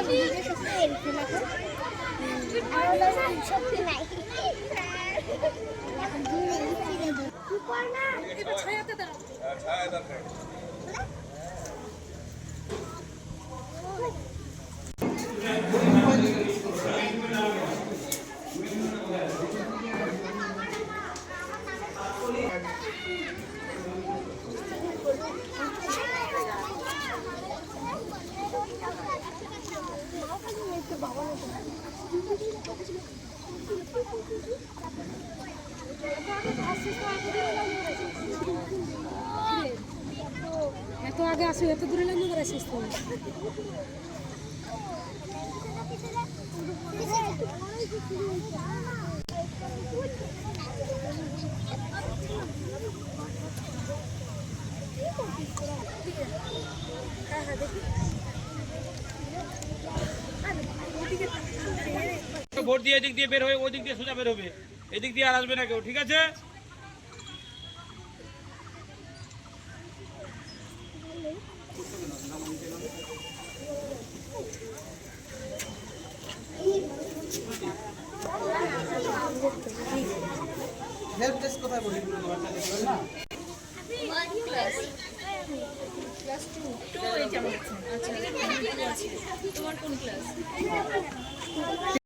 আমি এরকম এখন আর হলো সত্যি নাই এখন ঘুরে ফিরে দেবো কি কর না এত আগে আসো এত দূরে লাগবে করে আসিস তো ভোট দিয়ে এদিক দিয়ে বের হয়ে ওই দিক দিয়ে সোজা বের হবে। এদিক দিয়ে আর আসবে না কেউ ঠিক আছে? একটা ভাগ করে দিবে না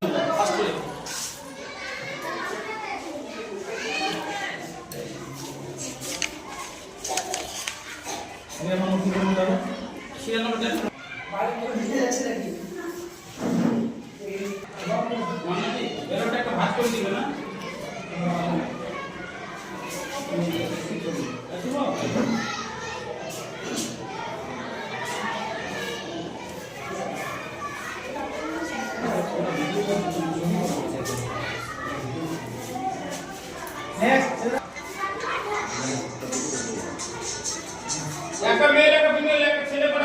একটা মেয়ে একটা ফিমেল একটা ছেলে করে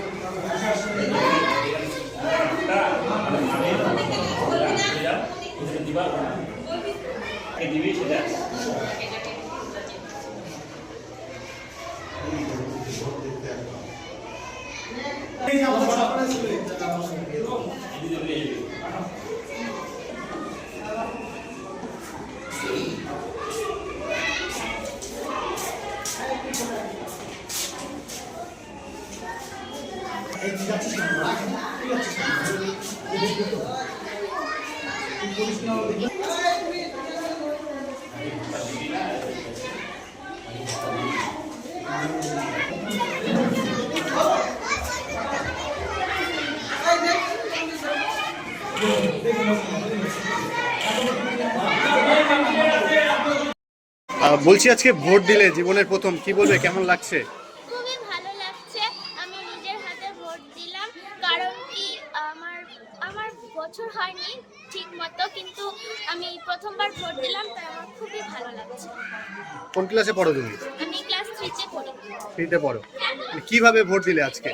কথা বলতে দেরি আছে। এই যে আমাদের সরকারি স্কুলে। এই তুই যাচ্ছিস কেন? রাখ, তুই যাচ্ছিস কেন? তুই দেখবি তো? তুই করিস না, ও দেখবি। আহ, বলছি আজকে ভোট দিলে জীবনের প্রথম কি বলবে কেমন লাগছে? খুবই ভালো লাগছে আমি নিজের হাতে ভোট দিলাম কারণ কি আমার আমার বছর হয়নি ঠিক মতো কিন্তু আমি প্রথমবার ভোট দিলাম তাই আমার খুবই ভালো লাগছে। কোন ক্লাসে পড়ো তুমি? আমি ক্লাস থ্রিতে পড়ি। ফ্রিতে পড়ো। কীভাবে ভোট দিলে আজকে?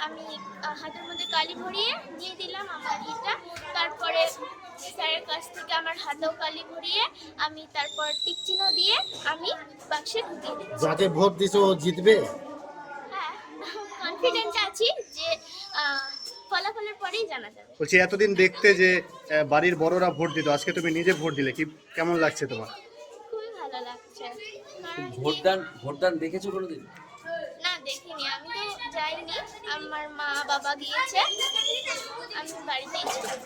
আমি হাতের মধ্যে কালি ভরিয়ে দিয়ে দিলাম আমার ইটা। তারপরে স্যারের কাছ থেকে আমার হাতেও কালি ভরিয়ে আমি তারপর টিক চিহ্ন দিয়ে আমি বাক্সে ঢুকিয়ে দিচ্ছি যাকে ভোট দিছো ও জিতবে? হ্যাঁ কনফিডেন্ট আছি যে ফলাফলের পরেই জানা যাবে। বলছি এতদিন দেখতে যে আহ, বাড়ির বড়রা ভোট দিত আজকে তুমি নিজে ভোট দিলে কি কেমন লাগছে তোমার? খুবই ভালো লাগছে। ভোটদান ভোটদান দেখেছ কোনোদিন না দেখিনি আমি তো যাইনি আমার মা বাবা গিয়েছে। আমি বাড়িতেই ছিলাম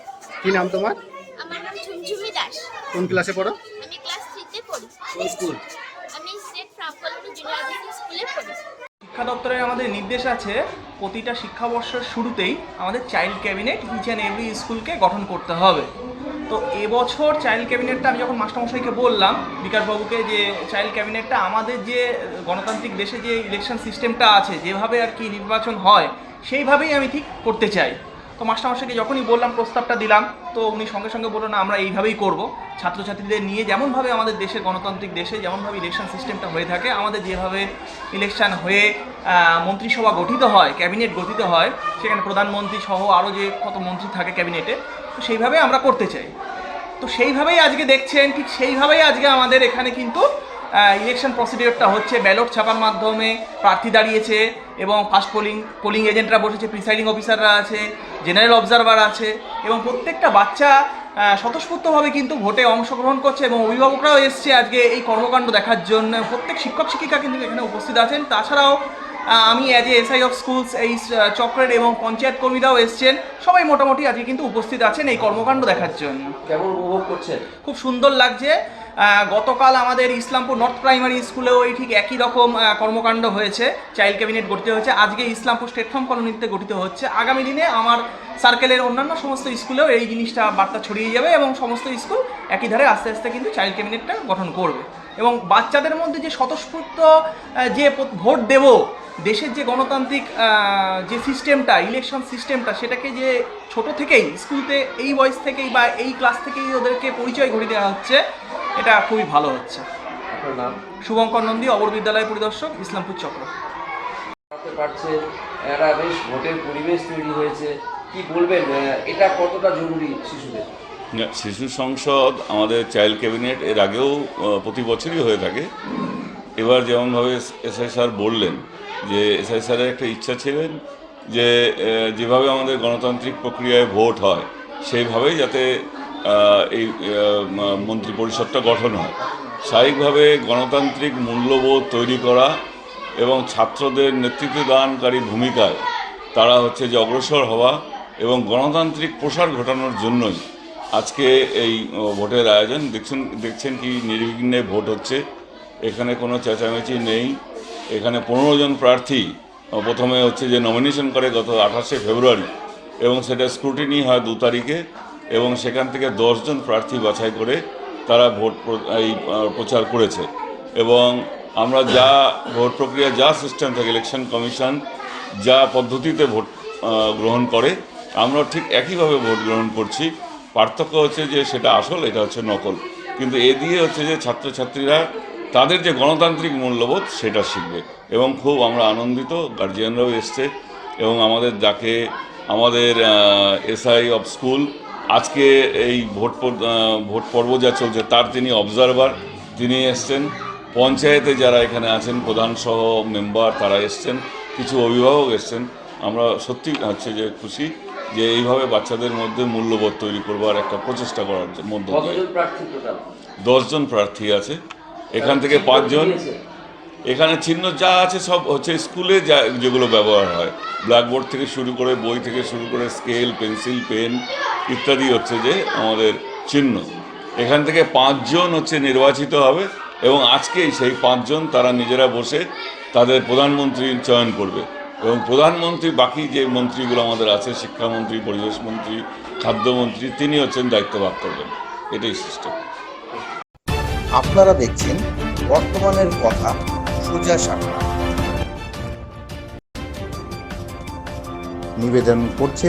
কি নাম তোমার? আমার নাম ঝুমঝুমি দাস। কোন ক্লাসে পড়ো? আমি ক্লাস থ্রিতে পড়ি। কোন স্কুল আমি স্টেট ফ্রামকলমি জুনিয়র হাই স্কুলে পড়ি। শিক্ষা দপ্তরের আমাদের নির্দেশ আছে প্রতিটা শিক্ষাবর্ষের শুরুতেই আমাদের child cabinet each and every স্কুলকে গঠন করতে হবে। তো এবছর চাইল্ড ক্যাবিনেটটা আমি যখন মাস্টারমশাইকে বললাম, বিকাশবাবুকে যে চাইল্ড ক্যাবিনেটটা আমাদের যে গণতান্ত্রিক দেশে যে ইলেকশন সিস্টেমটা আছে, যেভাবে আর কি নির্বাচন হয়, সেইভাবেই আমি ঠিক করতে চাই। তো মাস্টারমশাইকে যখনই বললাম, প্রস্তাবটা দিলাম, তো উনি সঙ্গে সঙ্গে বলল, না, আমরা এইভাবেই করব। ছাত্রছাত্রীদের নিয়ে যেমনভাবে আমাদের দেশের গণতান্ত্রিক দেশে যেমনভাবে ইলেকশন সিস্টেমটা হয়ে থাকে, আমাদের যেভাবে ইলেকশন হয়ে মন্ত্রিসভা গঠিত হয় ক্যাবিনেট গঠিত হয়, সেখানে প্রধানমন্ত্রী সহ আরও যে কত মন্ত্রী থাকে ক্যাবিনেটে তো সেইভাবে আমরা করতে চাই। তো সেইভাবেই আজকে দেখছেন, ঠিক সেইভাবেই আজকে আমাদের এখানে কিন্তু ইলেকশন প্রসিডিওরটা হচ্ছে। ব্যালট ছাপার মাধ্যমে প্রার্থী দাঁড়িয়েছে এবং ফার্স্ট পোলিং পোলিং এজেন্টরা বসেছে প্রিসাইডিং অফিসাররা আছে জেনারেল অবজারভার আছে এবং প্রত্যেকটা বাচ্চা স্বতঃস্ফূর্তভাবে কিন্তু ভোটে অংশগ্রহণ করছে এবং অভিভাবকরাও এসছে আজকে এই কর্মকাণ্ড দেখার জন্য। প্রত্যেক শিক্ষক শিক্ষিকা কিন্তু এখানে উপস্থিত আছেন। তাছাড়াও আমি as a SI of schools এই চক্রের এবং পঞ্চায়েত কর্মীরাও এসছেন। সবাই মোটামুটি আজকে কিন্তু উপস্থিত আছেন এই কর্মকাণ্ড দেখার জন্য। কেমন উপভোগ করছেন? খুব সুন্দর লাগছে। গতকাল আমাদের ইসলামপুর নর্থ প্রাইমারি স্কুলেও এই ঠিক একই রকম কর্মকাণ্ড হয়েছে। চাইল্ড ক্যাবিনেট গঠিত হয়েছে। আজকে ইসলামপুর স্টেট ফার্ম কলোনিতে গঠিত হচ্ছে। আগামী দিনে আমার সার্কেলের অন্যান্য সমস্ত স্কুলেও এই জিনিসটা বার্তা ছড়িয়ে যাবে এবং সমস্ত স্কুল একই ধারে আস্তে আস্তে কিন্তু চাইল্ড ক্যাবিনেটটা গঠন করবে। এবং বাচ্চাদের মধ্যে যে স্বতঃস্ফূর্ত যে ভোট দেব দেশের যে গণতান্ত্রিক যে সিস্টেমটা ইলেকশন সিস্টেমটা সেটাকে যে ছোট থেকেই স্কুলতে এই বয়স থেকেই বা এই ক্লাস থেকেই ওদেরকে পরিচয় ঘটিয়ে দেওয়া হচ্ছে এটা খুবই ভালো হচ্ছে। শুভঙ্কর নন্দী অবর বিদ্যালয় পরিদর্শক ইসলামপুর চক্র। একটা বেশ ভোটের পরিবেশ তৈরি হয়েছে। কি বলবেন এটা কতটা জরুরি শিশুদের? শিশু সংসদ আমাদের চাইল্ড ক্যাবিনেট এর আগেও প্রতি বছরই হয়ে থাকে। এবার যেমনভাবে এসআই স্যার বললেন, যে এসআই স্যারের একটা ইচ্ছা ছিলেন যে যেভাবে আমাদের গণতান্ত্রিক প্রক্রিয়ায় ভোট হয়, সেইভাবেই যাতে এই মন্ত্রী পরিষদটা গঠন হয়। স্বাভাবিকভাবে গণতান্ত্রিক মূল্যবোধ তৈরি করা এবং ছাত্রদের নেতৃত্ব দানকারী ভূমিকায় তারা হচ্ছে যে অগ্রসর হওয়া এবং গণতান্ত্রিক প্রসার ঘটানোর জন্যই আজকে এই ভোটের আয়োজন। দেখছেন দেখছেন কি নির্বিঘ্নে ভোট হচ্ছে। এখানে কোনো চেঁচামেচি নেই। এখানে পনেরো জন প্রার্থী প্রথমে হচ্ছে যে নমিনেশন করে গত আঠাশে ফেব্রুয়ারি এবং সেটা স্ক্রুটিনি হয় দু তারিখে এবং সেখান থেকে দশজন প্রার্থী বাছাই করে তারা ভোট এই প্রচার করেছে। এবং আমরা যা ভোট প্রক্রিয়া, যা সিস্টেম থাকে ইলেকশন কমিশন যা পদ্ধতিতে ভোট গ্রহণ করে আমরা ঠিক একইভাবে ভোট গ্রহণ করছি। পার্থক্য হচ্ছে যে সেটা আসল, এটা হচ্ছে নকল। কিন্তু এ দিয়ে হচ্ছে যে ছাত্রছাত্রীরা তাদের যে গণতান্ত্রিক মূল্যবোধ সেটা শিখবে। এবং খুব আমরা আনন্দিত গার্জিয়ানরাও এসছে। এবং আমাদের ডাকে আমাদের এসআই অফ স্কুল আজকে এই ভোট ভোট পর্ব যা চলছে তার তিনি অবজারভার তিনি এসছেন। পঞ্চায়েতে যারা এখানে আছেন প্রধান সহ মেম্বার তারা এসছেন। কিছু অভিভাবক এসছেন। আমরা সত্যি হচ্ছে যে খুশি যে এইভাবে বাচ্চাদের মধ্যে মূল্যবোধ তৈরি করবার একটা প্রচেষ্টা করার মধ্য দিয়ে। দশজন প্রার্থী আছে। এখান থেকে পাঁচজন এখানে চিহ্ন যা আছে সব হচ্ছে স্কুলে যা যেগুলো ব্যবহার হয়। ব্ল্যাকবোর্ড থেকে শুরু করে বই থেকে শুরু করে স্কেল পেন্সিল পেন ইত্যাদি হচ্ছে যে আমাদের চিহ্ন। এখান থেকে পাঁচজন হচ্ছে নির্বাচিত হবে এবং আজকেই সেই পাঁচজন তারা নিজেরা বসে তাদের প্রধানমন্ত্রী চয়ন করবে। এবং প্রধানমন্ত্রী বাকি যে মন্ত্রীগুলো আমাদের আছে শিক্ষামন্ত্রী পরিবেশ মন্ত্রী খাদ্যমন্ত্রী তিনি হচ্ছেন দায়িত্ব ভাগ করবেন। এটাই সিস্টেম আপনারা দেখছেন বর্তমানের কথা সোজা সাপটা নিবেদন করছে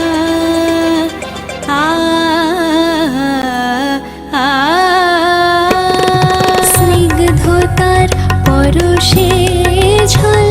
পরশে ঝলমলে